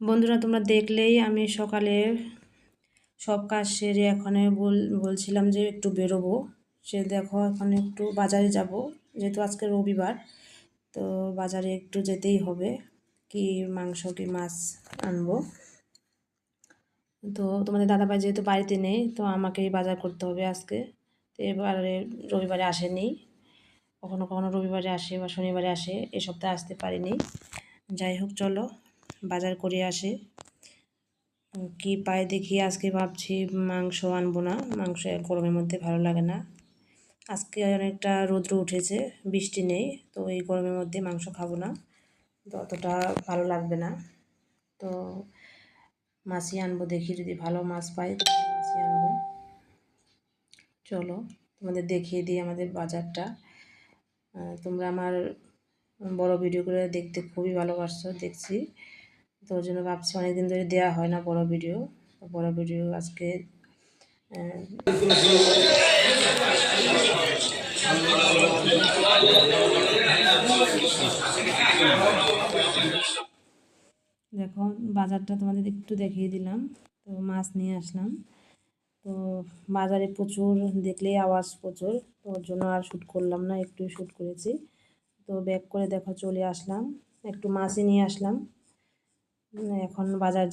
বন্ধুরা, তোমরা দেখলেই আমি সকালে সব কাজ সেরে এখানে বল, বলছিলাম যে একটু বেরোবো। সে দেখো, এখন একটু বাজারে যাব, যেহেতু আজকে রবিবার, তো বাজারে একটু যেতেই হবে, কি মাংস, কি মাছ আনব। তো তোমাদের দাদাভাই যেহেতু বাড়িতে নেই, তো আমাকেই বাজার করতে হবে আজকে। তো এবারে রবিবারে আসেনি, কখনো কখনো রবিবারে আসে বা শনিবারে আসে, এ সপ্তাহে আসতে পারিনি। যাই হোক, চলো বাজার করে আসে। কি পায় দেখি আজকে ভাবছি মাংস আনব না। মাংস গরমের মধ্যে ভালো লাগে না। আজকে অনেকটা রৌদ্র উঠেছে, বৃষ্টি নেই, তো এই গরমের মধ্যে মাংস খাব না। তো অতটা ভালো লাগবে না। তো মাছই আনব দেখি, যদি ভালো মাছ পাই মাছই আনব। চলো, তোমাদের দেখিয়ে দিই আমাদের বাজারটা। তোমরা আমার বড় ভিডিওগুলো দেখতে খুবই ভালোবাসছো দেখছি। তো ওই জন্য ভাবছি অনেকদিন ধরে দেওয়া হয় না বড় ভিডিও। বড় ভিডিও আজকে দেখো, বাজারটা তোমাদের একটু দেখিয়ে দিলাম। তো মাছ নিয়ে আসলাম। তো বাজারে প্রচুর, দেখলেই আওয়াজ প্রচুর। তো ওর জন্য আর শ্যুট করলাম না একটু শ্যুট করেছি। তো ব্যাক করে দেখো চলে আসলাম। একটু মাছই নিয়ে আসলাম। এখন বাজার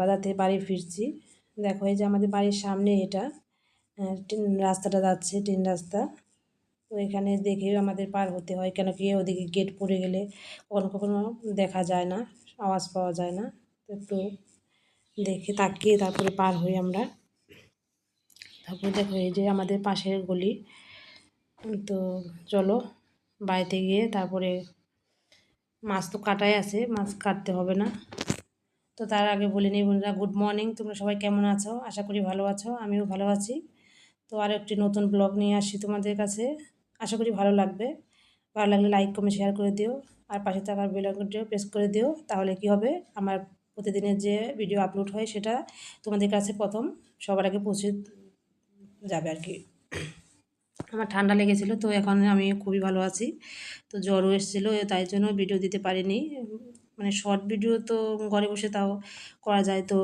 বাজার থেকে বাড়ি ফিরছি। দেখো, এই যে আমাদের বাড়ির সামনে এটা রাস্তাটা যাচ্ছে ট্রেন রাস্তা। তো এখানে দেখে আমাদের পার হতে হয়, কেন কি ওদিকে গেট পড়ে গেলে কখনো কখনো দেখা যায় না, আওয়াজ পাওয়া যায় না। তো একটু দেখে তাকিয়ে তারপরে পার হই আমরা। তারপরে দেখো, এই যে আমাদের পাশের গলি। তো চলো, বাড়িতে গিয়ে তারপরে মাছ তো কাটাই আছে, মাছ কাটতে হবে না। তো তার আগে বলে নিই বন্ধুরা গুড মর্নিং তোমরা সবাই কেমন আছো? আশা করি ভালো আছো, আমিও ভালো আছি। তো আর একটি নতুন ব্লগ নিয়ে আসি তোমাদের কাছে। আশা করি ভালো লাগবে। ভালো লাগলে লাইক কমে শেয়ার করে দিও। আর পাশে থাকার বেল আইকনটিও প্রেস করে দিও। তাহলে কি হবে? আমার প্রতিদিনের যে ভিডিও আপলোড হয় সেটা তোমাদের কাছে প্রথম, সবার আগে পৌঁছে যাবে আর কি। আমার ঠান্ডা লেগেছিলো, তো এখন আমি খুবই ভালো আছি। তো জ্বরও এসেছিল, তাই জন্য ভিডিও দিতে পারিনি। মানে শর্ট ভিডিও তো ঘরে বসে তাও করা যায়। তো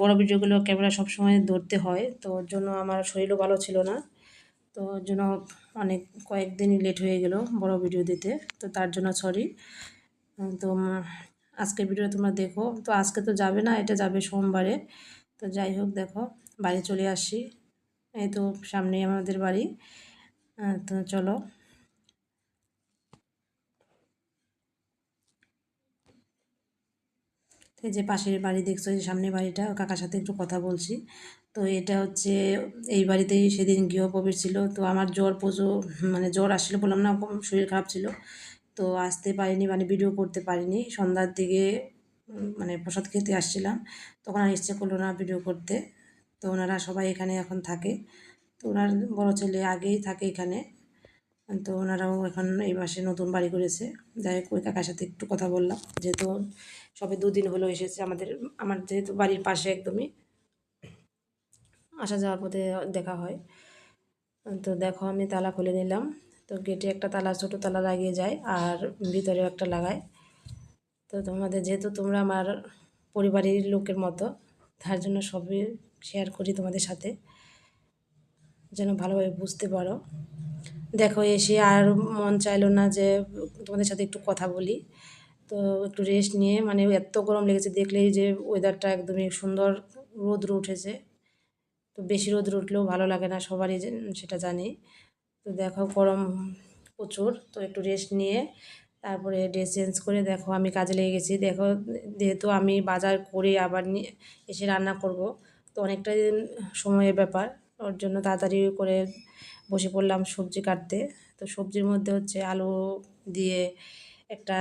বড় ভিডিওগুলো ক্যামেরা সবসময় ধরতে হয়। তো ওর জন্য আমার শরীরও ভালো ছিল না। তো ওর জন্য অনেক, কয়েকদিনই লেট হয়ে গেল বড় ভিডিও দিতে। তো তার জন্য সরি তো আজকের ভিডিও তোমরা দেখো। তো আজকে তো যাবে না, এটা যাবে সোমবারে। তো যাই হোক, দেখো, বাড়ি চলে আসি এই তো, সামনেই আমাদের বাড়ি। তো চলো। এই যে পাশের বাড়ি দেখছ যে সামনের বাড়িটা কাকার সাথে একটু কথা বলছি। তো এটা হচ্ছে, এই বাড়িতেই সেদিন গৃহপ্রবেশ ছিল। তো আমার জ্বর পুজো মানে জ্বর আসছিল বললাম না ওরকম শরীর খারাপ ছিল। তো আসতে পারিনি মানে ভিডিও করতে পারিনি। সন্ধ্যার দিকে মানে প্রসাদ খেতে আসছিলাম। তখন আর ইচ্ছে করল না ভিডিও করতে। তো ওনারা সবাই এখানে এখন থাকে। তো ওনার বড়ো ছেলে আগেই থাকে এখানে। তো ওনারাও এখন এই মাসে নতুন বাড়ি করেছে। যাই হোক, ওই কাকার সাথে একটু কথা বললাম। যেহেতু সবে দুদিন হলো এসেছে আমাদের, আমার যেহেতু বাড়ির পাশে একদমই, আসা যাওয়ার পথে দেখা হয়। তো দেখো, আমি তালা খুলে নিলাম। তো গেটে একটা তালা, ছোটো তালা লাগিয়ে যায় আর ভিতরেও একটা লাগায়। তো তোমাদের, যেহেতু তোমরা আমার পরিবারের লোকের মতো, তার জন্য সবই শেয়ার করি তোমাদের সাথে। যেন ভালোভাবে বুঝতে পারো। দেখো এসে আর মন চাইলো না যে তোমাদের সাথে একটু কথা বলি। তো একটু রেস্ট নিয়ে মানে এত গরম লেগেছে দেখলেই যে ওয়েদারটা একদমই সুন্দর রোদ্র উঠেছে। তো বেশি রোদ্র উঠলেও ভালো লাগে না, সবারই সেটা জানি। তো দেখো গরম প্রচুর, তো একটু রেস্ট নিয়ে তারপরে ড্রেস চেঞ্জ করে দেখো আমি কাজে লেগে গেছি। দেখো যেহেতু আমি বাজার করে আবার নিয়ে এসে রান্না করব, তো অনেকটা সময়ের ব্যাপার। ওর জন্য তাড়াতাড়ি করে বসে পড়লাম সবজি কাটতে। তো সবজির মধ্যে হচ্ছে আলু দিয়ে একটা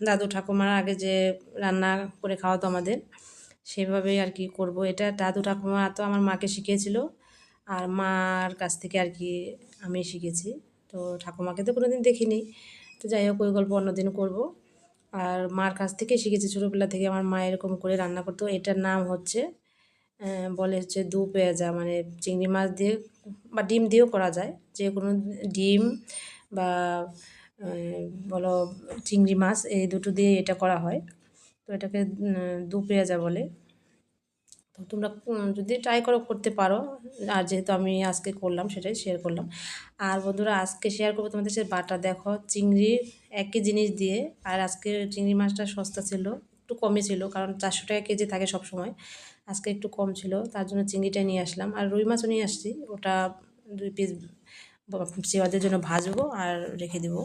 দাদু ঠাকুমার আগে যে রান্না করে খাওয়াতো আমাদের, সেভাবেই আর কি করব। এটা দাদু ঠাকুমা তো আমার মাকে শিখিয়েছিল, আর মার কাছ থেকে আর কি আমি শিখেছি। তো ঠাকুমাকে তো কোনো দিন দেখিনি। তো যাই হোক, ওই গল্প অন্যদিন করব। আর মার কাছ থেকে শিখেছি, ছোটোবেলা থেকে আমার মা এরকম করে রান্না করতো। এটার নাম হচ্ছে বলে হচ্ছে দু পেঁয়াজা মানে চিংড়ি মাছ দিয়ে বা ডিম দিয়েও করা যায়। যে কোনো ডিম বা বলো চিংড়ি মাছ, এই দুটো দিয়ে এটা করা হয়। তো এটাকে দু পেঁয়াজা বলে। তো তোমরা যদি ট্রাই করো, করতে পারো। আর যেহেতু আমি আজকে করলাম সেটাই শেয়ার করলাম। আর বন্ধুরা, আজকে শেয়ার করব তোমাদের সে বাটা। দেখো চিংড়ির একই জিনিস দিয়ে, আর আজকে চিংড়ি মাছটা সস্তা ছিল, একটু কমই ছিল, কারণ চারশো টাকা কেজি থাকে সব সময় আজকে একটু কম ছিল, তার জন্য চিংড়িটা নিয়ে আসলাম। আর রুই মাছও নিয়ে আসছি, ওটা দুই পিস সেওয়াদের জন্য ভাজবো আর রেখে দেবো।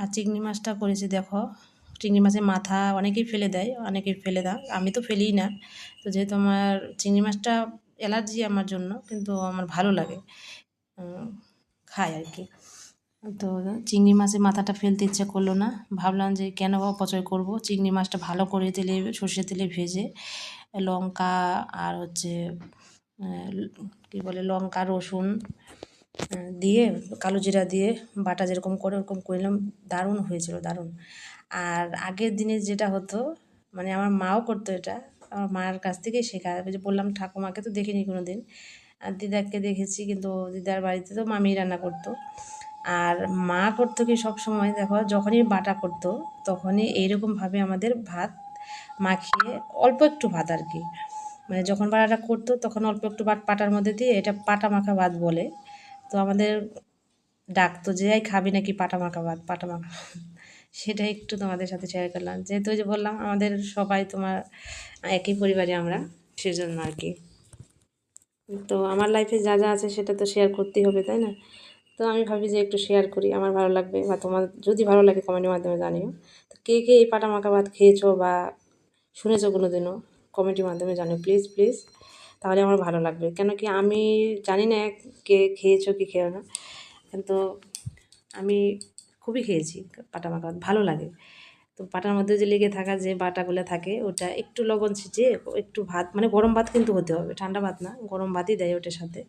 আর চিংড়ি মাছটা করেছি দেখো, চিংড়ি মাছের মাথা অনেকেই ফেলে দেয়, অনেকেই ফেলে দাও আমি তো ফেলিই না। তো যেহেতু আমার চিংড়ি মাছটা অ্যালার্জি আমার জন্য, কিন্তু আমার ভালো লাগে খাই আর কি। তো চিংড়ি মাছের মাথাটা ফেলতে ইচ্ছে করল না, ভাবলাম যে কেন অপচয় করব, চিংড়ি মাছটা ভালো করে তেলে সর্ষে তেলে ভেজে লঙ্কা আর হচ্ছে কী বলে, লঙ্কা, রসুন দিয়ে, কালো জিরা দিয়ে বাটা যেরকম করে ওরকম করলাম দারুণ হয়েছিল, দারুণ। আর আগের দিনে যেটা হতো মানে আমার মাও করতো এটা, আমার মায়ের কাছ থেকেই শেখা যে বললাম ঠাকুমাকে তো দেখিনি কোনো দিন আর দিদাকে দেখেছি, কিন্তু দিদার বাড়িতে তো মামি রান্না করতো। আর মা করতো কি সব সময় দেখো, যখনই বাটা করতো, তখনই এইরকমভাবে আমাদের ভাত মাখিয়ে অল্প একটু ভাত আর কি। মানে যখন বাটাটা করতো তখন অল্প একটু ভাত পাটার মধ্যে দিয়ে এটা পাটা মাখা ভাত বলে। তো আমাদের ডাকতো যে, এই খাবি নাকি পাটা মাখা ভাত? পাটা মাখা সেটা একটু তোমাদের সাথে শেয়ার করলাম। যেহেতু যে বললাম, আমাদের সবাই তোমার একই পরিবারে আমরা, সেজন্য আর কি। তো আমার লাইফে যা যা আছে সেটা তো শেয়ার করতেই হবে, তাই না? তো আমি ভাবি যে একটু শেয়ার করি, আমার ভালো লাগবে বা তোমার যদি ভালো লাগে কমেন্টের মাধ্যমে জানিও। তো কে কে এই পাটা মাখা ভাত খেয়েছো বা শুনেছো কোনো দিনও কমেন্টের মাধ্যমে জানো প্লিজ প্লিজ তাহলে আমার ভালো লাগবে। কেন কি আমি জানি না কে খেয়েছো, কি খেয়েও না। কিন্তু আমি খুবই খেয়েছি পাটা মাখা। ভালো লাগে। তো পাটার মধ্যে যে লেগে থাকা যে বাটাগুলো থাকে, ওটা একটু লবণ ছিটিয়ে, একটু ভাত মানে গরম ভাত কিন্তু হতে হবে। ঠান্ডা ভাত না, গরম ভাতই দেয় ওটার সাথে।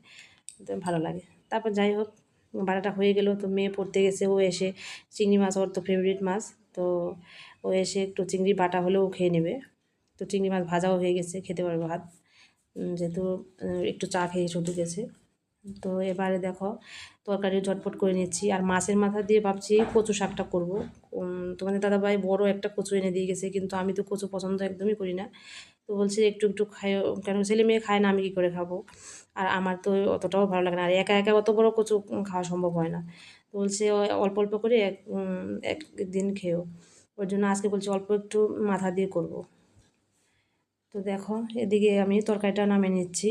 ভালো লাগে। তারপর যাই হোক, বাটাটা হয়ে গেল। তো মেয়ে পড়তে গেছে, ও এসে চিংড়ি মাছ, ওর তো ফেভারিট মাছ। তো ও এসে একটু চিংড়ি বাটা হলেও খেয়ে নেবে। তো চিংড়ি মাছ ভাজাও হয়ে গেছে, খেতে পারবে ভাত। যেহেতু একটু চা খেয়ে এসে গেছে। তো এবারে দেখো তরকারি ঝটপট করে নিচ্ছি। আর মাছের মাথা দিয়ে ভাবছি কচু শাকটা করব। তোমাদের দাদাভাই বড় একটা কচু এনে দিয়ে গেছে, কিন্তু আমি তো কচু পছন্দ একদমই করি না। তো বলছে, একটু একটু খাই কেন? ছেলে মেয়ে খায় না, আমি কী করে খাব? আর আমার তো অতটাও ভালো লাগে না। আর একা একা অত বড় কচু খাওয়া সম্ভব হয় না। তো বলছে অল্প অল্প করে এক একদিন খেও ওর জন্য আজকে বলছে, অল্প একটু মাথা দিয়ে করব। তো দেখো, এদিকে আমি তরকারিটা নামিয়ে নিচ্ছি।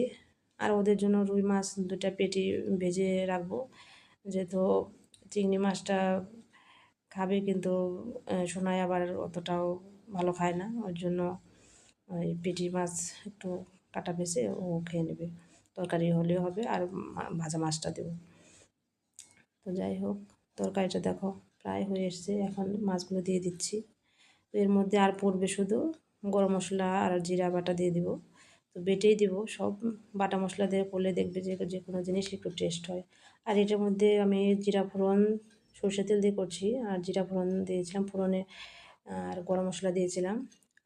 আর ওদের জন্য রুই মাছ দুটা পেটি ভেজে রাখব। যেহেতু চিংড়ি মাছটা খাবে, কিন্তু সোনায় আবার অতটাও ভালো খায় না। ওর জন্য ওই পেটি মাছ একটু কাটা ভেজে ও খেয়ে নেবে। তরকারি হলেও হবে আর ভাজা মাছটা দেবো। তো যাই হোক, তরকারিটা দেখো প্রায় হয়ে এসছে। এখন মাছগুলো দিয়ে দিচ্ছি। তো এর মধ্যে আর পড়বে শুধু গরম মশলা আর জিরা বাটা দিয়ে দিব। তো বেটেই দিব। সব বাটা মশলা দিয়ে করলে দেখবে যে যে কোনো জিনিস একটু টেস্ট হয়। আর এটার মধ্যে আমি জিরা ফোড়ন সর্ষে তেল দিয়ে করছি। আর জিরা ফোড়ন দিয়েছিলাম, ফোড়নে আর গরম মশলা দিয়েছিলাম।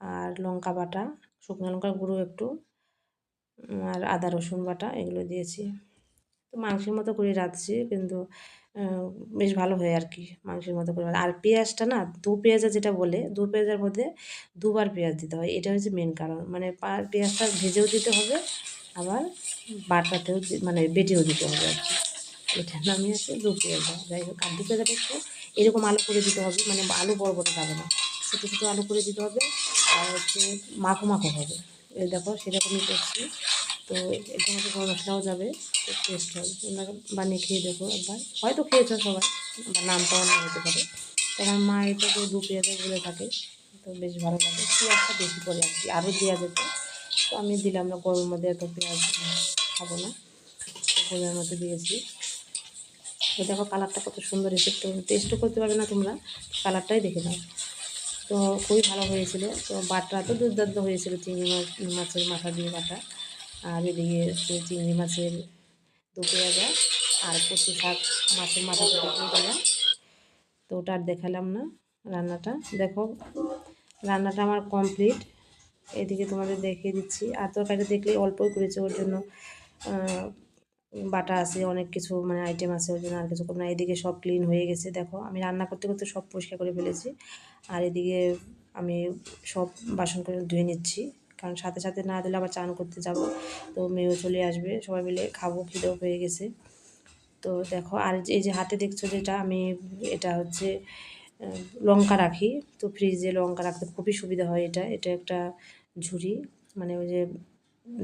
আর লঙ্কা বাটা, শুকনো লঙ্কার গুঁড়ো একটু আর আদা রসুন বাটা এগুলো দিয়েছি। তো মাংসের মতো করে রাঁধছি, কিন্তু বেশ ভালো হয় আর কি মাংসের মতো করে আর পেঁয়াজটা না, দু পেঁয়াজা যেটা বলে, দু পেঁয়াজের মধ্যে দুবার পেঁয়াজ দিতে হয়। এটা হচ্ছে মেন কারণ। মানে পেঁয়াজটা ভেজেও দিতে হবে, আবার বাটাতেও মানে বেটেও দিতে হবে আর কি এটার নামই আছে দু পেঁয়াজা যাই হোক, আর দু পেঁয়াজাটা একটু এরকম আলু করে দিতে হবে মানে আলু বড় বড় যাবে না। ছোটো ছোটো আলু করে দিতে হবে, আর হচ্ছে মাখো মাখো হবে। এই দেখো, সেরকমই করছি। তো এটার মধ্যে গরম মশলাও যাবে টেস্ট হবে। তোমরা বানিয়ে খেয়ে দেখো একবার। হয়তো খেয়েছো সবাই, বা নামটাও না হতে পারে। তো আমার মা এটাকে দু পেঁয়াজে বলে থাকে, তো বেশ ভালো লাগে। পেঁয়াজটা বেশি করে আর কি আরও দেওয়া যেত তো আমি দিলাম না, গরমের মধ্যে এত পেঁয়াজ খাব না। গরমের মধ্যে দিয়েছি। তো দেখো কালারটা কত সুন্দর এসে তো টেস্টও করতে পারবে না তোমরা। কালারটাই দেখে নাও। তো খুবই ভালো হয়েছিল। তো বাটা তো দুর্দান্ত হয়েছিল চিংড়ি মাছ, মাছের মাথা দিয়ে বাটা। আর এদিকে চিংড়ি মাছের দু পেঁয়াজা আর কচু শাক মাছের মাথা পেঁয়াজা তো ওটা আর দেখালাম না রান্নাটা। দেখো, রান্নাটা আমার কমপ্লিট। এদিকে তোমাদের দেখিয়ে দিচ্ছি। আর তরকারিটা দেখলে অল্পই করেছে, ওর জন্য বাটা আছে, অনেক কিছু মানে আইটেম আছে, ওর জন্য আর কিছু না। এদিকে সব ক্লিন হয়ে গেছে। দেখো, আমি রান্না করতে করতে সব পরিষ্কার করে ফেলেছি। আর এদিকে আমি সব বাসন করে ধুয়ে নিচ্ছি। কারণ সাথে সাথে না দিলে আবার চান করতে যাব। তো মেয়েও চলে আসবে, সবাই মিলে খাব, খিদেও পেয়ে গেছে। তো দেখো, আর এই যে হাতে দেখছ যেটা, আমি এটা হচ্ছে লঙ্কা রাখি। তো ফ্রিজে লঙ্কা রাখতে খুবই সুবিধা হয় এটা। এটা একটা ঝুড়ি মানে ওই যে,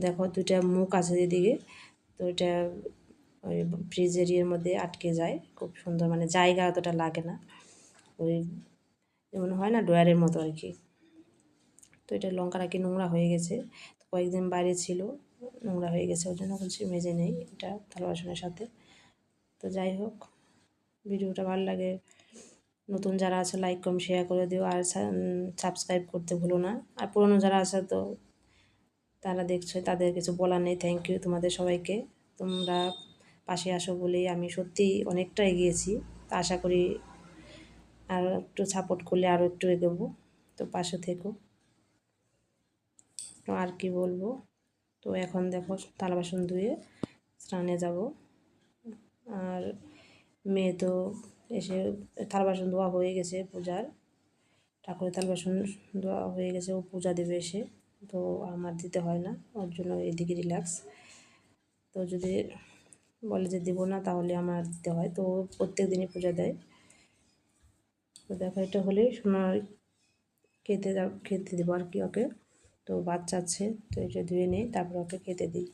দেখো দুইটা মুখ আছে এদিকে। তো এটা ওই ফ্রিজের ইয়ের মধ্যে আটকে যায়, খুব সুন্দর। মানে জায়গা অতটা লাগে না। ওই, যেমন হয় না ড্রয়ারের মতো আর কি। তো এটা লঙ্কা রাখি নোংরা হয়ে গেছে। তো কয়েকদিন বাইরে ছিল, নোংরা হয়ে গেছে ওই জন্য বলছি মেজে নেই এটা থালা বাসনের সাথে। তো যাই হোক, ভিডিওটা ভালো লাগে, নতুন যারা আছে লাইক কম শেয়ার করে দিও, আর সাবস্ক্রাইব করতে ভুলো না। আর পুরনো যারা আছে তো, তারা দেখছ, তাদের কিছু বলার নেই থ্যাংক ইউ তোমাদের সবাইকে। তোমরা পাশে আসো বলেই আমি সত্যি অনেকটা এগিয়েছি, তা আশা করি আর একটু সাপোর্ট করলে আরও একটু এগোবো। তো পাশে থেকো। আর কি বলব? তো এখন দেখো থালা বাসন ধুয়ে স্নানে যাব। আর মেয়ে তো এসে থালা বাসন ধোয়া হয়ে গেছে পূজার। ঠাকুরের থালা বাসন ধোয়া হয়ে গেছে, ও পূজা দেবে এসে। তো আমার দিতে হয় না, ওর জন্য এদিকে রিল্যাক্স তো যদি বলে যে দেবো না, তাহলে আমার দিতে হয়। তো প্রত্যেক দিনই পূজা দেয়। তো দেখো এটা হলেই সোনার খেতে খেতে দেবো আর কি ওকে। তো বাচ্চা আছে তো এটা ধুয়ে নিই তারপর ওকে খেতে দিই।